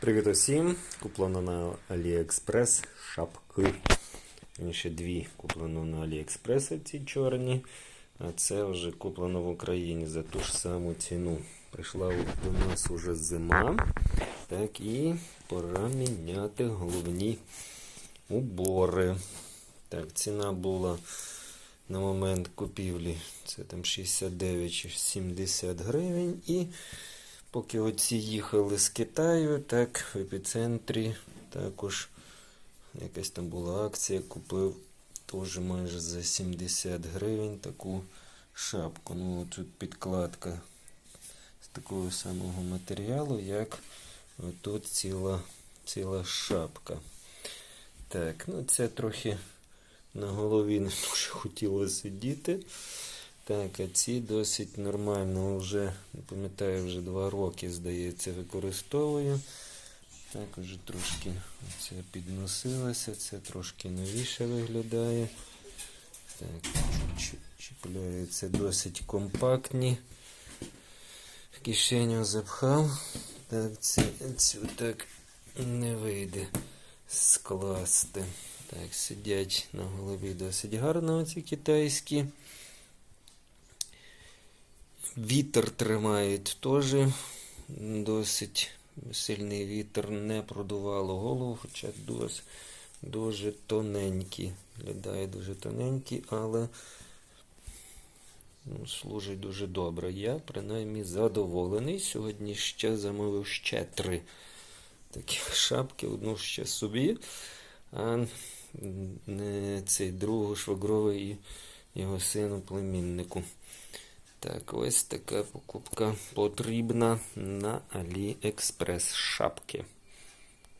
Привіт усім! Куплено на AliExpress шапки. Ще дві куплено на AliExpress ці чорні. А це вже куплено в Україні за ту ж саму ціну. Прийшла до нас уже зима. Так і пора міняти головні убори. Так, ціна була на момент купівлі. Це там 69 чи 70 гривень. І Поки оці їхали з Китаю, так в епіцентрі також якась там була акція, купив теж майже за 70 гривень таку шапку. Ну тут підкладка з такого самого матеріалу, як тут ціла, ціла шапка. Так, ну це трохи на голові не дуже хотіло сидіти. Так, а ці досить нормально вже, не пам'ятаю, вже два роки, здається, використовую. Так, вже трошки це підносилося, це трошки новіше виглядає. Так, чіпляються досить компактні. В кишеню запхав. Так, цю, цю так не вийде скласти. Так, сидять на голові досить гарно оці китайські. Вітер тримають теж досить сильний вітер не продувало голову, хоча досить дуже тоненькі. Глядає дуже тоненькі, але ну, служить дуже добре. Я принаймні задоволений. Сьогодні ще замовив ще три такі шапки, одну ще собі, а не цей другу швагровий і його сину племіннику. Так, ось така покупка потрібна на AliExpress шапки.